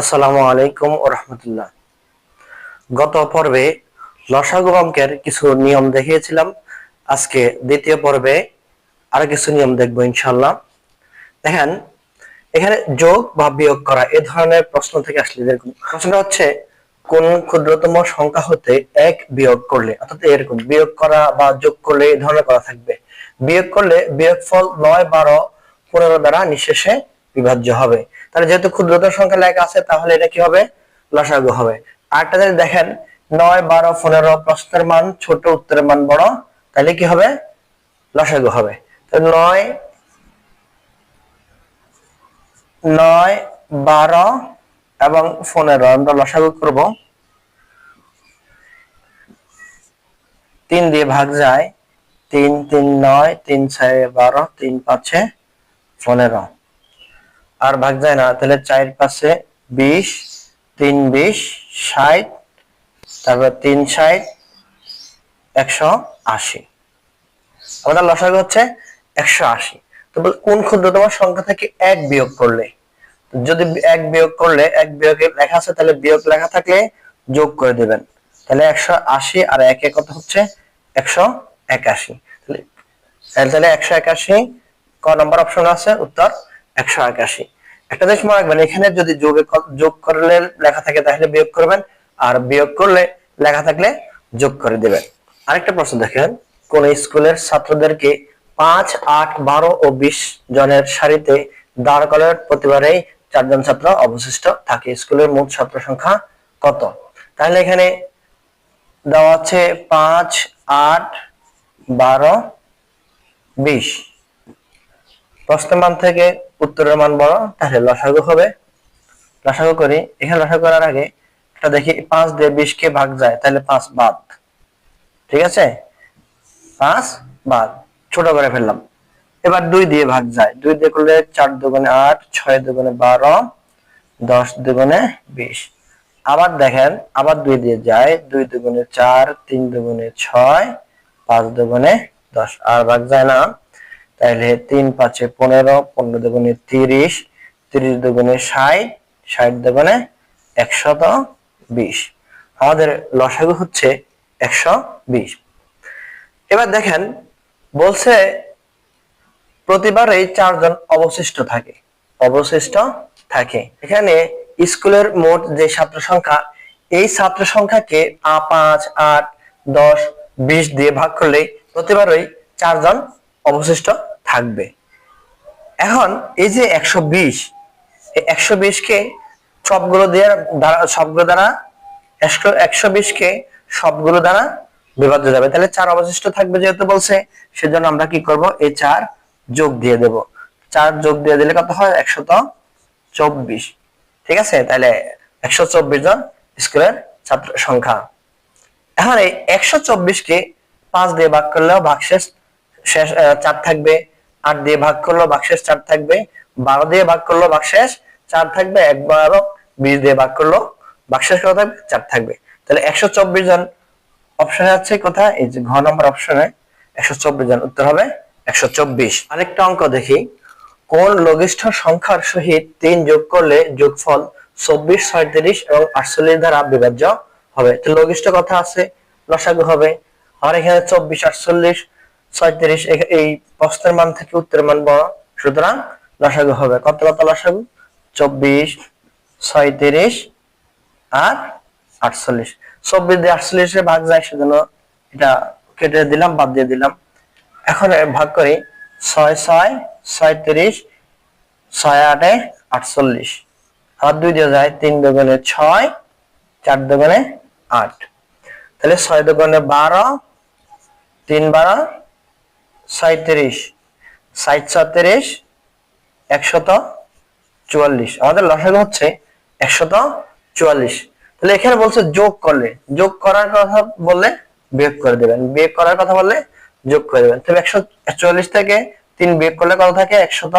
আসসালামু আলাইকুম রহমতুল্লাহ। গত পর্বে লসাগু অঙ্কের কিছু নিয়ম দেখিয়েছিলাম। আজকে দ্বিতীয় পর্বে আরও কিছু নিয়ম দেখব ইনশাল্লাহ দেখেন, এখানে যোগ বা বিয়োগ করা এ ধরনের প্রশ্ন থেকে আসলে এরকম। প্রশ্নটা হচ্ছে, কোন ক্ষুদ্রতম সংখ্যা হতে এক বিয়োগ করলে, অর্থাৎ এরকম বিয়োগ করা বা যোগ করলে এই ধরনের করা থাকবে। বিয়োগ করলে বিয়োগফল নয়, বারো, পনেরো দ্বারা নিঃশেষে বিভাজ্য হবে। তাহলে যেহেতু ক্ষুদ্রতম সংখ্যা লেখা আছে, তাহলে এটা কি হবে? লসাগু হবে। আরেকটা যদি দেখেন, নয়, বারো, পনেরো প্রশ্নের মান, ছোট উত্তরের মান বড়, তাহলে কি হবে? লসাগু হবে। নয় নয়, বারো এবং পনেরো, আমরা লসাগু করব। তিন দিয়ে ভাগ যায়, তিন তিন, নয়, তিন, ছয়, বারো, তিন, পাঁচে পনেরো। আর ভাগ যায় না, তাহলে চার পাশে বিশ, তিন বিশ, ষাট, তারপর তিন ষাট, একশো আশি। আমাদের লসাগু হচ্ছে একশো আশি। তো বল, কোন ক্ষুদ্রতম সংখ্যা থেকে এক বিয়োগ করলে? যদি এক বিয়োগ করলে, এক বিয়োগের লেখা আছে, তাহলে বিয়োগ লেখা থাকলে যোগ করে দিবেন। তাহলে একশো আশি আর একে কত হচ্ছে? একশো একাশি। তাহলে তাহলে একশো একাশি, ক নম্বর অপশন আছে, উত্তর একশো একাশি। একটা জিনিস মনে রাখবেন, এখানে যদি যোগে যোগ করলে লেখা থাকে তাহলে বিয়োগ করবেন, আর বিয়োগ করলে লেখা থাকলে যোগ করে দিবেন। আরেকটা প্রশ্ন দেখেন, কোন স্কুলের ছাত্রদেরকে পাঁচ, আট, বারো ও বিশ জনের সারিতে দাঁড় করার প্রতিবারেই চারজন ছাত্র অবশিষ্ট থাকে স্কুলের মোট ছাত্র সংখ্যা কত? তাহলে এখানে দেওয়া আছে পাঁচ, আট, বারো, বিশ। প্রশ্নের মান থেকে উত্তরের মান বড় তাহলে লসাগু হবে। লসাগু করি। এখানে লসাগু করার আগে একটা দেখি পাঁচ দিয়ে বিশ কে ভাগ যায়, তাহলে পাঁচ বাদ। ঠিক আছে? পাঁচ বাদ। ছোট করে ফেললাম। এবার দুই দিয়ে ভাগ যায়। দুই দিয়ে করলে চার দুগুণে আট, ছয় দুগুণে বারো, দশ দুগুণে বিশ। আবার দেখেন, আবার দুই দিয়ে যায়। দুই দুগুণে চার, তিন দুগুণে ছয়, পাঁচ দুগুণে দশ। আর ভাগ যায় না। তাইলে তিন পাঁচে পনেরো পনেরো দুগুণে তিরিশ তিরিশ দুগুণে ষাট ষাট দুগুণে একশত বিশ। আমাদের লসাগু হচ্ছে একশো বিশ। এবার দেখেন, বলছে প্রতিবারই চারজন অবশিষ্ট থাকে অবশিষ্ট থাকে। এখানে স্কুলের মোট যে ছাত্র সংখ্যা, এই ছাত্র সংখ্যাকে পাঁচ, আট, দশ, বিশ দিয়ে ভাগ করলে প্রতিবারই চারজন অবশিষ্ট থাকবে। এখন এই যে একশো বিশ একশো বিশকে সবগুলো দিয়ে দ্বারা, সবগুলো দ্বারা একশো একশো বিশকে সবগুলো দ্বারা বিভাজ্য যাবে। তাহলে চার অবশিষ্ট থাকবে যেহেতু বলছে, সেজন্য আমরা কি করব? এই চার যোগ দিয়ে দেব। চার যোগ দিয়ে দিলে কত হয়? একশত চব্বিশ। ঠিক আছে? তাহলে একশো চব্বিশ জন স্কুলের ছাত্র সংখ্যা। এখন এই একশো চব্বিশকে পাঁচ দিয়ে ভাগ করলেও ভাগশেষ শেষ চার থাকবে। আট দিয়ে ভাগ করলেও ভাগশেষ চার থাকবে। বারো দিয়ে ভাগ করলেও ভাগশেষ চার থাকবে। একবার বিশ দিয়ে ভাগ করলেও ভাগশেষ কত থাকবে? চার থাকবে। তাহলে একশো চব্বিশ জন অপশনে আছে কোথায়? এই যে ঘ নম্বর অপশনে একশো চব্বিশ জন। উত্তর হবে একশো চব্বিশ। আরেকটা অঙ্ক দেখি। কোন লঘিষ্ঠ সংখ্যার সহিত তিন যোগ করলে যোগফল চব্বিশ, ছয়ত্রিশ এবং আটচল্লিশ দ্বারা বিভাজ্য হবে? তো লঘিষ্ঠ কথা আছে, লসাগু হবে। আর এখানে চব্বিশ, আটচল্লিশ ছয়ত্রিশ, এই প্রশ্নের মান থেকে উত্তরের মান বড়। সুতরাং লসাগু হবে কত কত লসাগু? চব্বিশ, ছয়ত্রিশ আর আটচল্লিশ। চব্বিশ দিয়ে আটচল্লিশে ভাগ যায়, সেজন্য এটা কেটে দিলাম, বাদ দিয়ে দিলাম। এখন ভাগ করি, ছয় ছয়, ছয়ত্রিশ, ছয় আটে আটচল্লিশ। আর দুই দিয়ে যায়, তিন দোকানে ছয়, চার দোকানে আট। তাহলে ছয় দোকানে বারো, তিন বারো ছয়ত্রিশ ষাট ছত্রিশ একশত চুয়াল্লিশ। আমাদের লসাগু হচ্ছে একশত চুয়াল্লিশ। তাহলে এখানে বলছে যোগ করলে। যোগ করার কথা বললে বিয়োগ করে দেবেন। বিয়োগ করার কথা বললে যোগ করে দেবেন। একশো চুয়াল্লিশ থেকে তিন বিয়োগ করলে কত থাকে? একশত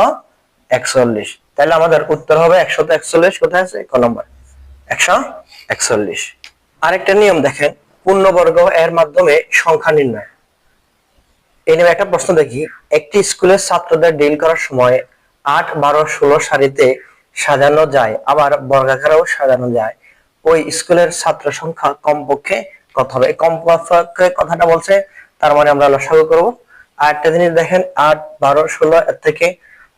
একচল্লিশ। তাহলে আমাদের উত্তর হবে একশত একচল্লিশ। কোথায় আছে? ক নম্বর। একশো একচল্লিশ। আরেকটা নিয়ম দেখেন। পূর্ণবর্গ এর মাধ্যমে সংখ্যা নির্ণয়। এই একটা প্রশ্ন দেখি। একটি স্কুলের ছাত্রদের ডিল করার সময় আট, বারো, ষোলো সারিতে সাজানো যায়, আবার বর্গাকারেও সাজানো যায়। ওই স্কুলের ছাত্র সংখ্যা কমপক্ষে কত হবে? কমপক্ষে কথাটা বলছে, তার মানে আমরা লসাগু করব। আর একটা জিনিস দেখেন, আট, বারো, ষোলো, এর থেকে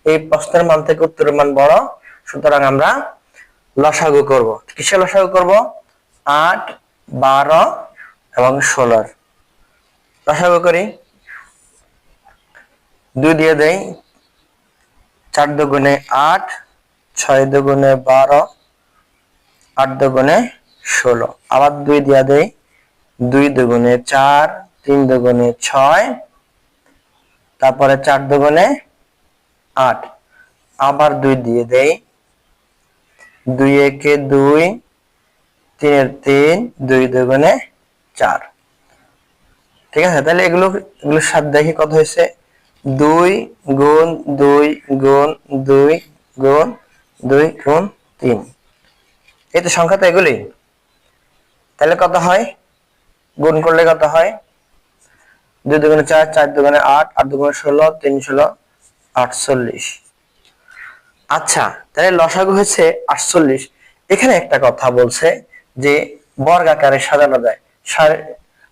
এই প্রশ্নের মান থেকে উত্তরের মান বড়, সুতরাং আমরা লসাগু করব। কিসে লসাগু করব? আট, বারো এবং ষোলোর। লসাগু করি। দুই দিয়ে দেই। চার দুগুণে আট, ছয় দুগুণে বারো, আট দুগুণে ষোলো। আবার দুই দিয়া দেই। দুই দুগুণে চার, তিন দুগুণে ছয়, তারপরে চার দুগুণে আট। আবার দুই দিয়ে দেই। দুই একে দুই, তিনের তিন, দুই দুগুণে চার। ঠিক আছে? তাহলে এগুলো, এগুলোর সাথে দেখি কত হয়েছে? দুই গুণ দুই গুণ দুই গুণ দুই গুণ তিন। এই তো সংখ্যা তো এগুলি। তাহলে কত হয়? গুণ করলে কত হয়? দুই দুগুণে চার চার দুগুণে আট আট দুগুণে ষোলো, তিন ষোলো, আটচল্লিশ। আচ্ছা তাহলে লসাগু হয়েছে আটচল্লিশ। এখানে একটা কথা বলছে যে বর্গাকারে সাজানো যায়।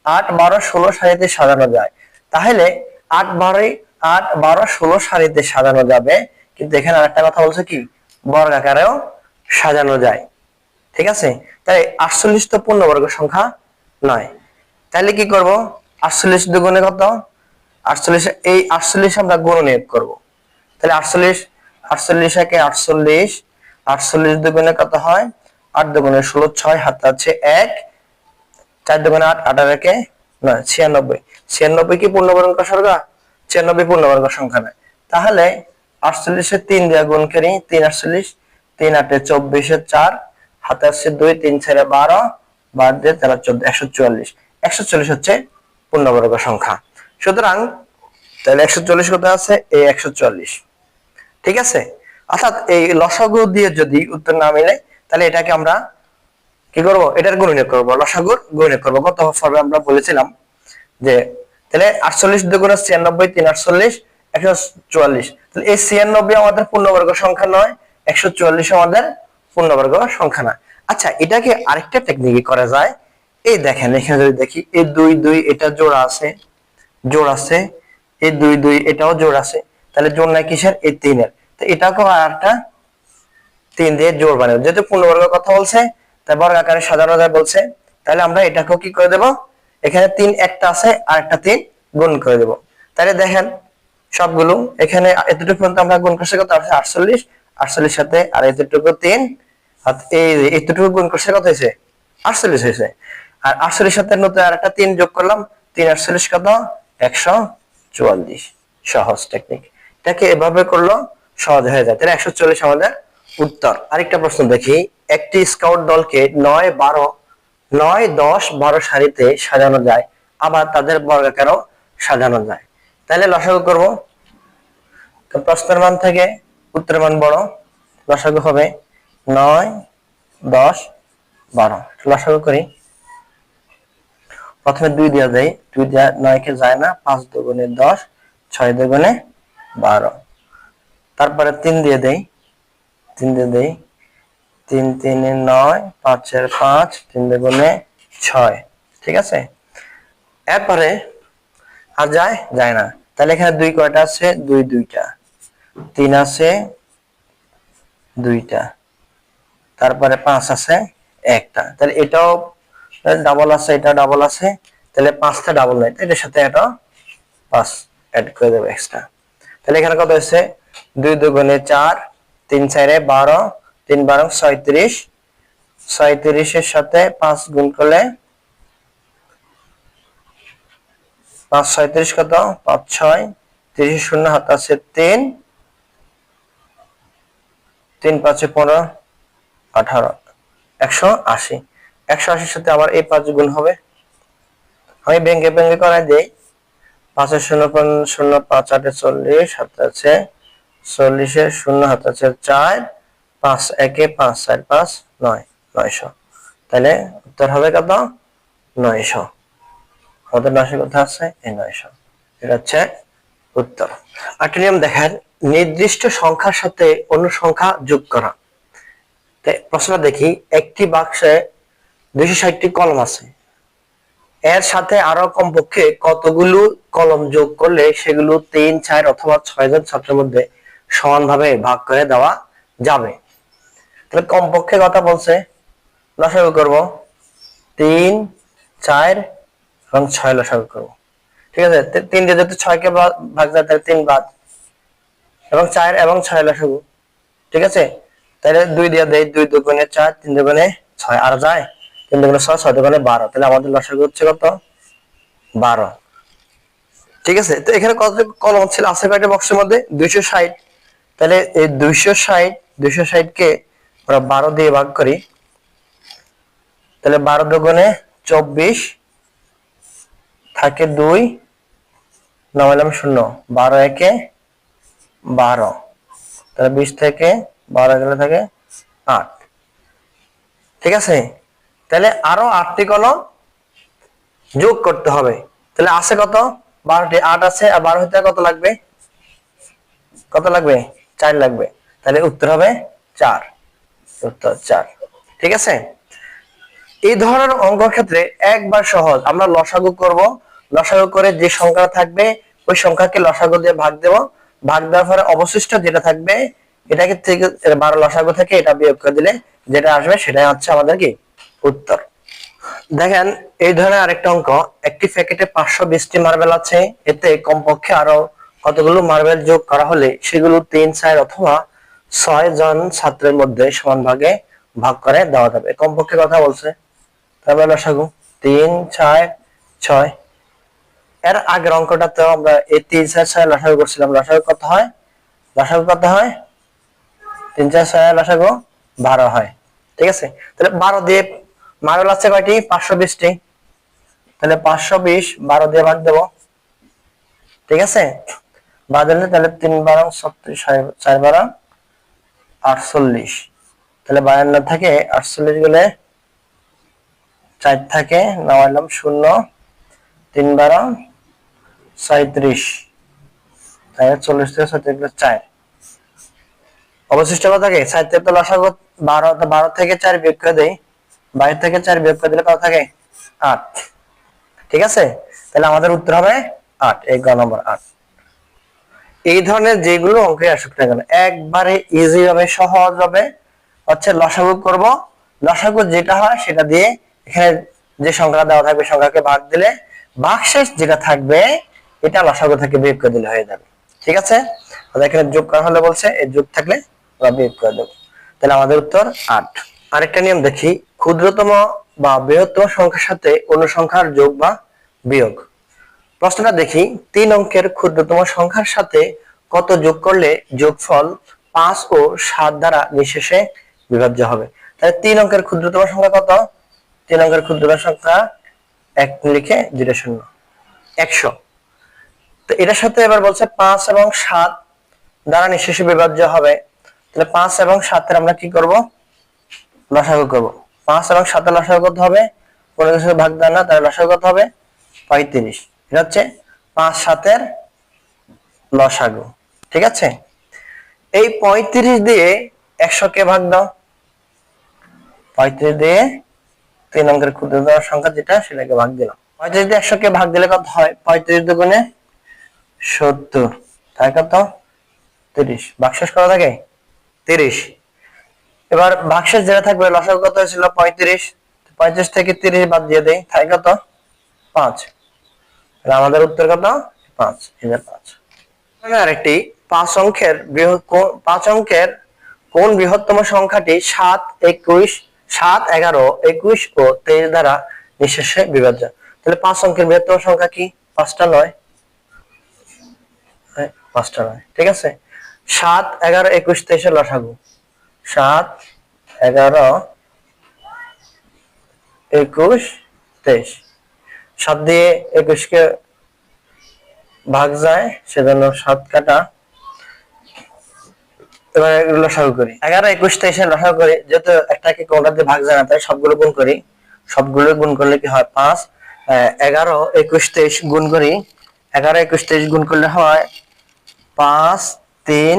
আট বারো ষোলো সারিতে সাজানো যায়। তাহলে আট বারোই আট, বারো, ষোলো সারিতে সাজানো যাবে। কিন্তু এখানে আরেকটা কথা বলছে কি? বর্গাকারেও সাজানো যায়। ঠিক আছে? তাই আটচল্লিশ তো পূর্ণবর্গ সংখ্যা নয়। তাহলে কি করব? আটচল্লিশ দুগুণে কত? আটচল্লিশ, এই আটচল্লিশ আমরা গুণ নিয়োগ করব। তাহলে আটচল্লিশ আটচল্লিশ একে আটচল্লিশ আটচল্লিশ দুগুণে কত হয়? আট দুগুণে ষোলো, ছয় হাতে আছে এক, চার দুগুণে আট আঠারো একে নয়, ছিয়ানব্বই। ছিয়ানব্বই কি পূর্ণবর্গ সংখ্যা? ছিয়ানব্বই পূর্ণবর্গ সংখ্যা নয়। তাহলে আটচল্লিশে তিন দিয়ে গুণ করি, তিন আটচল্লিশ, তিন আটে চব্বিশে চার হাতে আসছে দুই, তিন ছেড়ে বারো, বার দিয়ে তেরো চোদ্দ, একশো চুয়াল্লিশ। একশো চল্লিশ হচ্ছে পূর্ণবর্গ সংখ্যা। সুতরাং তাহলে একশো চল্লিশ কোথায় আছে? এই একশো চুয়াল্লিশ। ঠিক আছে? অর্থাৎ এই লসাগু দিয়ে যদি উত্তর না মিলে, তাহলে এটাকে আমরা কি করব? এটার গুণনীয় করব। লসাগুর গুণনীয় করব। কত হবে আমরা বলেছিলাম যে তাহলে আটচল্লিশ দুগুণ ছিয়ানব্বই, তিন আটচল্লিশ, একশো চুয়াল্লিশ। তাহলে এই ছিয়ানব্বই আমাদের পূর্ণবর্গ সংখ্যা নয়, একশো চুয়াল্লিশ আমাদের পূর্ণবর্গ সংখ্যা নয়। আচ্ছা এটাকে আরেকটা টেকনিকে করা যায়। এই দেখেন, এখানে যদি দেখি এই দুই দুই, এটা জোড়া আছে, জোড় আছে এই দুই দুই, এটাও জোড় আছে। তাহলে জোড় নাই কিসের? এই তিনের। তো এটাকেও আর একটা তিন দিয়ে জোড় বানাবো। যেহেতু পূর্ণবর্গ কথা বলছে বর্গ আকারে সাজানো যায় বলছে। তাহলে আমরা এটাকেও কি করে দেব? এখানে তিন একটা আছে, আর একটা তিন গুণ করে দেব। তাহলে দেখেন, সবগুলো এখানে এতটুকু পর্যন্ত আমরা গুণ করছে কত? আছে আটচল্লিশ আটচল্লিশ সাথে, আর এতটুকু তিন এই এতটুকু গুণ করছে কত হয়েছে? আটচল্লিশ হয়েছে। আর আটচল্লিশ সাথে নতুন আর একটা তিন যোগ করলাম, তিন আটচল্লিশ কত? একশো চুয়াল্লিশ। সহজ টেকনিক এটাকে এভাবে করল সহজ হয়ে যায়। তাহলে একশো চল্লিশ আমাদের উত্তর। আরেকটা প্রশ্ন দেখি। একটি স্কাউট দলকে নয়, বারো নয়, দশ, বারো সারিতে সাজানো যায়। আবার তাদের বর্গাকারও সাজানো যায়। তাহলে লসাগু করব। প্রশ্নের মান থেকে উত্তরের মান বড়। লসাগু হবে নয়, দশ, বারো। লসাগু করি। প্রথমে দুই দেওয়া যায়। দুই দেওয়া নয়কে যায় না। পাঁচ দুগুণে দশ, ছয় দুগুণে বারো। তারপরে তিন দিয়ে দেই। তিন দিয়ে দেই। তিন তিনে নয়, পাঁচের পাঁচ, তিন দুগুণে ছয়। ঠিক আছে? এরপরে আর যায়? যায় না। তাহলে এখানে দুই কয়টা আছে? দুই দুইটা। তিন আছে, দুইটা। তারপরে পাঁচ আছে, একটা। তাহলে এটাও ডাবল আছে এটা ডাবল আছে। তাহলে পাঁচটা ডাবল নয়। এটার সাথে এটা পাঁচ অ্যাড করে দেবো এক্সট্রা তাহলে এখানে কত হচ্ছে দুই দুগুণে চার, তিন চারে বারো তিন বারো ছয়ত্রিশ। ছয়ত্রিশের সাথে পাঁচ গুণ করলে পাঁচ ছয়ত্রিশ কত? পাঁচ ছয়। তিরিশ শূন্য হাত আছে তিন। তিন পাঁচে পনেরো, আঠারো। একশো আশি। একশো আশির সাথে আবার এই পাঁচ গুণ হবে। আমি ব্যাংকে ব্যাংকে করাই দিই। পাঁচের শূন্য শূন্য পাঁচ আটে চল্লিশ, হাতে আছে চল্লিশের শূন্য, হাতে আছে চার। পাঁচ একে পাঁচ চার পাঁচ নয়, নয়শো। তাহলে উত্তর হবে কত? নয়শো। আমাদের নয়শো কোথায় আছে? এই নয়শো। এটা হচ্ছে উত্তর। আরেকটা নিয়ম দেখেন, নির্দিষ্ট সংখ্যার সাথে অন্য সংখ্যা যোগ করা। তো প্রশ্নটা দেখি, একটি বাক্সে দুইশো ষাটটি কলম আছে। এর সাথে আরও কমপক্ষে কতগুলো কলম যোগ করলে সেগুলো তিন, চার অথবা ছয় জন ছাত্রের মধ্যে সমানভাবে ভাগ করে দেওয়া যাবে? তাহলে কমপক্ষে কথা বলছে। লসাগু করব। তিন, চার এবং ছয় লসাগু করব। ঠিক আছে? তিন দিয়ে যদি ছয়কে ভাগ যায়, তাহলে তিন বাদ। এবং চার এবং ছয় লসাগু ঠিক আছে? তাহলে দুই দিয়ে দেয় দুই দুগুণে চার, তিন দুগুণে ছয়। আর যায়? তিন দুগুণে ছয় ছয় দুগুণে বারো। তাহলে আমাদের লসাগু হচ্ছে কত? বারো। ঠিক আছে? তো এখানে কত কলম ছিল? আছে কয়টা বক্সের মধ্যে? দুইশো ষাট। তাহলে এই দুইশো ষাট দুইশো ষাট কে আমরা বারো দিয়ে ভাগ করি। তাহলে বারো দুগুণে চব্বিশ থাকে দুই, নামাইলাম শূন্য। বারো একে বারো। তাহলে বিশ থেকে বারো গেলে থাকে আট। ঠিক আছে? তাহলে আরও আটটি কলম যোগ করতে হবে। তাহলে আছে কত? বারোটি। আট আছে, আর বারো হইতে কত লাগবে? কত লাগবে? চার লাগবে। তাহলে উত্তর হবে চার। চার। ঠিক আছে? এই ধরনের অঙ্ক ক্ষেত্রে একবার সহজ, আমরা লসাগু করব। লসাগু করে যে সংখ্যা থাকবে, ওই সংখ্যাকে লসাগু দিয়ে ভাগ দেব। ভাগ দেওয়ার পরে অবশিষ্ট যেটা থাকবে, এটাকে থেকে বারো লসাগু থেকে এটা বিয়োগ করে দিলে যেটা আসবে সেটাই হচ্ছে আমাদের কি? উত্তর। দেখেন, এই ধরনের আরেকটা অঙ্ক, একটি প্যাকেটে পাঁচশো বিশটি মার্বেল আছে। এতে কমপক্ষে আরও কতগুলো মার্বেল যোগ করা হলে সেগুলো তিন, চার অথবা ছয় জন ছাত্রের মধ্যে সমান ভাগে ভাগ করে দেওয়া যাবে। কমপক্ষে কথা বলছে। তারপরে লসাগু তিন ছয় ছয়। এর আগের অঙ্কটাতে আমরা এই তিন, চার, ছয় লসাগু করছিলাম। লসাগু কত হয়? লসাগু কত হয়? তিন, চার, ছয় লসাগু বারো হয়। ঠিক আছে? তাহলে বারো দিয়ে মার্বেল আছে কয়টি? পাঁচশো বিশটি। তাহলে পাঁচশো বিশ, বারো দিয়ে ভাগ দেবো। ঠিক আছে? বাদ দিলে তাহলে তিন বারো ছত্রিশ ছয়- চার বারো আটচল্লিশ। তাহলে বায়ান্ন থেকে, আটচল্লিশ গেলে চার থাকে, নামাইলাম শূন্য, তিন বারো সাঁত্রিশ তাই চল্লিশ থেকে ছত্রিশ গেলে চার। অবশিষ্ট কত থাকে তো বারো বারো থেকে চার বিয়োগ করে দেই। বাইরে থেকে চার বিয়োগ করে দিলে কত থাকে? আট। ঠিক আছে? তাহলে আমাদের উত্তর হবে আট গ নম্বর আট। এই ধরনের যেগুলো অঙ্কে আসুক না কেন, একবারে ইজি হবে, সহজ হবে। হচ্ছে লসাগু করব। লসাগু যেটা হয় সেটা দিয়ে এখানে যে সংখ্যা দেওয়া থাকবে, সংখ্যাকে ভাগ দিলে ভাগশেষ যেটা থাকবে, এটা লসাগু থেকে বিয়োগ করে দিলে হয়ে যাবে। ঠিক আছে? এখানে যোগ করা হলে বলছে, এই যোগ থাকলে আমরা বিয়োগ করে দেবো। তাহলে আমাদের উত্তর আট। আরেকটা নিয়ম দেখি, ক্ষুদ্রতম বা বৃহত্তম সংখ্যার সাথে অন্য সংখ্যার যোগ বা বিয়োগ। প্রশ্নটা দেখি, তিন অঙ্কের ক্ষুদ্রতম সংখ্যার সাথে কত যোগ করলে যোগফল পাঁচ ও সাত দ্বারা নিঃশেষে বিভাজ্য হবে? তাহলে তিন অঙ্কের ক্ষুদ্রতম সংখ্যা কত? তিন অঙ্কের ক্ষুদ্রতম সংখ্যা এক লিখে দুইটা শূন্য। একশো। তো এটার সাথে এবার বলছে পাঁচ এবং সাত দ্বারা নিঃশেষে বিভাজ্য হবে। তাহলে পাঁচ এবং সাতের আমরা কি করব? লসাগু করব। পাঁচ এবং সাতের লসাগু কত হবে? কোনো কিছু ভাগ দেয় না, তাহলে লসাগু কত হবে? পঁয়ত্রিশ। হচ্ছে পাঁচ সাতের লসাগু, ঠিক আছে? এই পঁয়ত্রিশ দিয়ে একশো কে ভাগ দাও। পঁয়ত্রিশ দিয়ে তিন অঙ্কের ক্ষুদ্রতম সংখ্যা যেটা, সেটাকে ভাগ দিলাম। পঁয়ত্রিশ দিয়ে একশো কে ভাগ দিলে কত হয়? পঁয়ত্রিশ দুগুণে সত্তর। তাই কত? তিরিশ। বাক্সেস করা থাকে? তিরিশ। এবার বাক্সেস যেটা থাকবে, লসাগু কত হয়েছিল? পঁয়ত্রিশ। পঁয়ত্রিশ থেকে তিরিশ বাদ দিয়ে দেয় তাই কত? পাঁচ। আমাদের উত্তর কত? পাঁচ এবার পাঁচ। আরেকটি পাঁচ অঙ্কের বৃহৎ পাঁচ অঙ্কের কোন বৃহত্তম সংখ্যাটি সাত একুশ সাত এগারো একুশ ও তেইশ দ্বারা নিঃশেষে বিভাজ্য? তাহলে পাঁচ অঙ্কের বৃহত্তম সংখ্যা কি? পাঁচটা নয়। হ্যাঁ, পাঁচটা নয়। ঠিক আছে? সাত এগারো একুশ তেইশের লসাগু। সাত এগারো একুশ তেইশ। সাত দিয়ে একুশকে ভাগ যায়, সেজন্য সাত কাটা। এবার এগুলো করি। এগারো, একুশ করি, যেহেতু একটাকে কোনটা দিয়ে ভাগ যায় না, তাই সবগুলো গুণ করি। সবগুলো গুণ করলে কি হয়? পাঁচ এগারো, একুশ, তেইশ গুণ করি। এগারো, একুশ, তেইশ গুণ করলে হয় পাঁচ, তিন,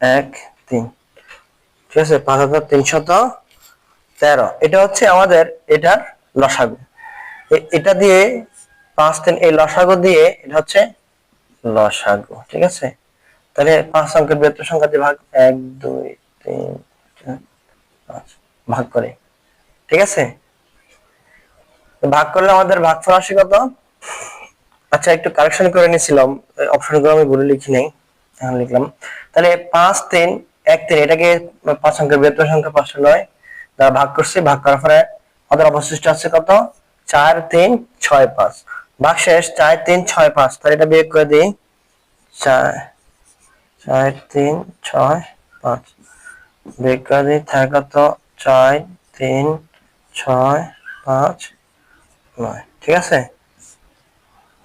এক, তিন। ঠিক আছে? পাঁচ হাজার তিনশত তেরো। এটা হচ্ছে আমাদের এটার লসাগু। এটা দিয়ে পাঁচ তিন, এই লসাগু দিয়ে এটা হচ্ছে লসাগু, ঠিক আছে? তাহলে পাঁচ অঙ্কের বৃহত্তর সংখ্যা দিয়ে ভাগ, এক, দুই, তিন পাঁচ, ভাগ করে, ঠিক আছে? ভাগ করলে আমাদের ভাগফল আসে কত? আচ্ছা একটু কারেকশন করে নিয়েছিলাম অপশনগুলো আমি ভুলে লিখি নাই, এখন লিখলাম। তাহলে পাঁচ তিন, এক তিন, এটাকে পাঁচ অঙ্কের বৃহত্তর সংখ্যা পাঁচশো নয়, দ্বারা ভাগ করছি, ভাগ করার পরে আমাদের অবশিষ্ট আছে কত? চার, তিন, ছয়, পাঁচ। ভাগ চার, তিন, ছয়, পাঁচ। তাহলে এটা বিয়োগ করে দিই। চার চার, তিন, ছয়, পাঁচ। বিয়োগ করে দিই থাকে কত? ছয় তিন, ছয়, পাঁচ, নয়। ঠিক আছে?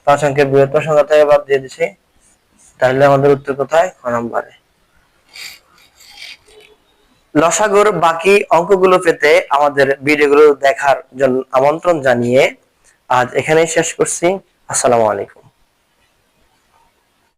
পাঁচ অঙ্কের বৃহত্তর সংখ্যা থেকে বাদ দিয়ে দিছি। তাহলে আমাদের উত্তর কোথায়? ক নম্বরে। লসাগুর বাকি অঙ্কগুলো পেতে আমাদের ভিডিওগুলো দেখার জন্য আমন্ত্রণ জানিয়ে আজ এখানেই শেষ করছি। আসসালামু আলাইকুম।